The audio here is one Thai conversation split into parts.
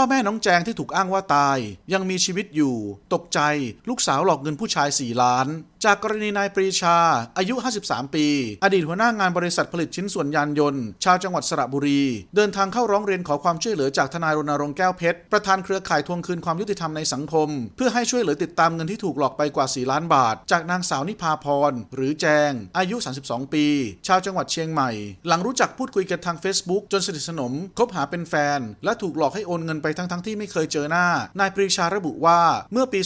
พ่อแม่น้องแจงที่ถูกอ้างว่าตาย ยังมีชีวิตอยู่ ตกใจลูกสาวหลอกเงินผู้ชาย 4 ล้าน จากกรณีนายปรีชา อายุ 53 ปี อดีตหัวหน้างานบริษัทผลิตชิ้นส่วนยานยนต์ ชาวจังหวัดสระบุรี เดินทางเข้าร้องเรียนขอความช่วยเหลือจากทนายรณรงค์แก้วเพชรประธานเครือข่ายทวงคืนความยุติธรรมในสังคม เพื่อให้ช่วยเหลือติดตามเงินที่ถูกหลอกไปกว่า 4 ล้านบาท จากนางสาวนิพาพรหรือแจง อายุ 32 ปี ชาวจังหวัดเชียงใหม่ หลังรู้จักพูดคุยกันทาง Facebook จนสนิทสนมคบหาเป็นแฟน และถูกหลอกให้โอนเงินไปทั้งทั้งๆที่ไม่เคยเจอหน้า นายปรีชาระบุว่าเมื่อปี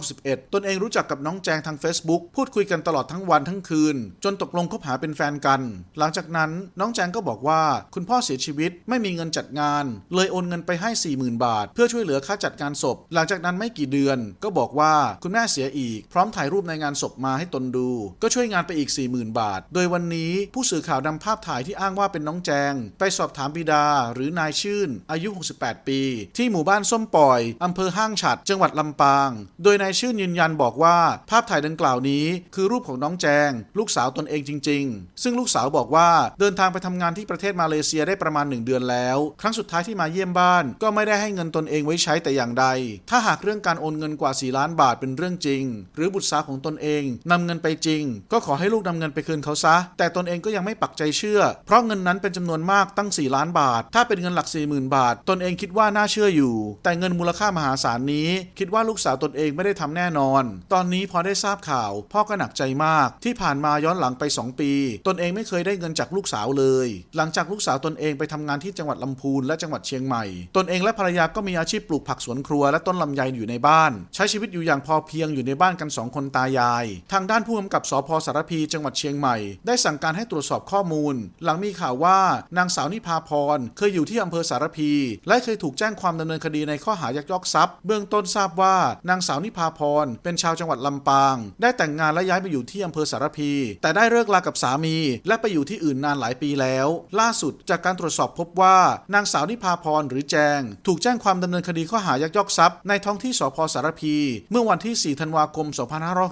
2561 ตนเองรู้จักกับน้องแจงทาง Facebook พูดคุยกันตลอดทั้งวันทั้งคืน จนตกลงคบหาเป็นแฟนกัน หลังจากนั้นน้องแจงก็บอกว่า คุณพ่อเสียชีวิตไม่มีเงินจัดงาน เลยโอนเงินไปให้ 40,000 บาท เพื่อช่วยเหลือค่าจัดงานศพ หลังจากนั้นไม่กี่เดือน ก็บอกว่าคุณแม่เสียอีก พร้อมถ่ายรูปในงานศพมาให้ตนดู ก็ช่วยงานไปอีก 40,000 บาท โดยวันนี้ผู้สื่อข่าวนำภาพถ่ายที่อ้างว่าเป็นน้องแจง ไปสอบถามบิดาหรือนายชื่น อายุ 68 ปีที่หมู่บ้านส้มปล่อยอำเภอห้างฉัด จังหวัดลำปาง โดยนายชื่นยืนยันบอกว่า ภาพถ่ายดังกล่าวนี้ คือรูปของน้องแจง ลูกสาวตนเองจริง ๆ ซึ่งลูกสาวบอกว่าเดินทางไปทำงานที่ประเทศมาเลเซียได้ประมาณ 1 เดือนแล้ว ครั้งสุดท้ายที่มาเยี่ยมบ้าน ก็ไม่ได้ให้เงินตนเองไว้ใช้แต่อย่างใด ถ้าหากเรื่องการโอนเงินกว่า 4 ล้านบาทเป็นเรื่องจริง หรือบุตรสาวของตนเองนำเงินไปจริง ก็ขอให้ลูกนำเงินไปคืนเขาซะ แต่ตนเองก็ยังไม่ปักใจเชื่อ เพราะเงินนั้นเป็นจำนวนมากตั้ง 4 ล้านบาท ถ้าเป็นเงินหลัก 40,000 บาท ตนเองคิดว่าน่าเชื่ออยู่ แต่เงินมูลค่ามหาศาลนี้ คิดว่าลูกสาวตนเองไม่ได้ทำแน่นอน ตอนนี้พอได้ทราบข่าว พ่อก็หนักใจมาก ที่ผ่านมาย้อนหลังไป 2 ปี ตนเองไม่เคยได้เงินจากลูกสาวเลย หลังจากลูกสาวตนเองไปทำงานที่จังหวัดลำพูนและจังหวัดเชียงใหม่ ตนเองและภรรยาก็มีอาชีพปลูกผักสวนครัวและต้นลำไยอยู่ในบ้าน ใช้ชีวิตอยู่อย่างพอเพียงอยู่ในบ้านกันสองคนตายาย ทางด้านผู้กำกับสพสารพีจังหวัดเชียงใหม่ ได้สั่งการให้ตรวจสอบข้อมูล หลังมีข่าวว่านางสาวนิพาพรเคยอยู่ที่อำเภอสารพี และเคยถูกแจ้งความดำเนินคดีในข้อหายักยอกทรัพย์ เบื้องต้นทราบว่านางสาวนิพาพร เป็นชาวจังหวัดลำปาง ได้แต่งงานและย้ายไปอยู่ที่อำเภอสารพี แต่ได้เลิกลากับสามี และไปอยู่ที่อื่นนานหลายปีแล้ว ล่าสุดจากการตรวจสอบพบว่า นางสาวนิพาพรหรือแจง ถูกแจ้งความดำเนินคดีข้อหายักยอกทรัพย์ในท้องที่สพสารพี เมื่อวันที่ 4 ธันวาคม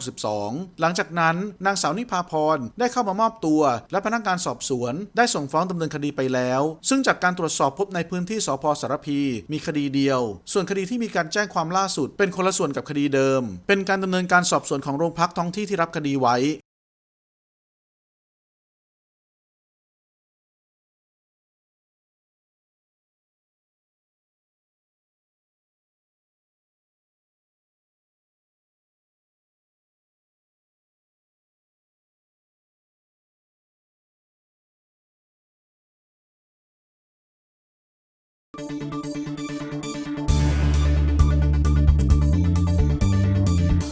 2562 หลังจากนั้น นางสาวนิพาพรได้เข้ามามอบตัว และพนักงานสอบสวน ได้ส่งฟ้องดำเนินคดีไปแล้ว ซึ่งจากการตรวจสอบพบในพื้นที่สพสารพีมีคดีเดียว ส่วนคดีที่มีการแจ้งความล่าสุด เป็นคนละส่วนกับคดีเดิม เป็นการดำเนินการสอบสวนของโรงพักท้องที่ที่รับคดีไว้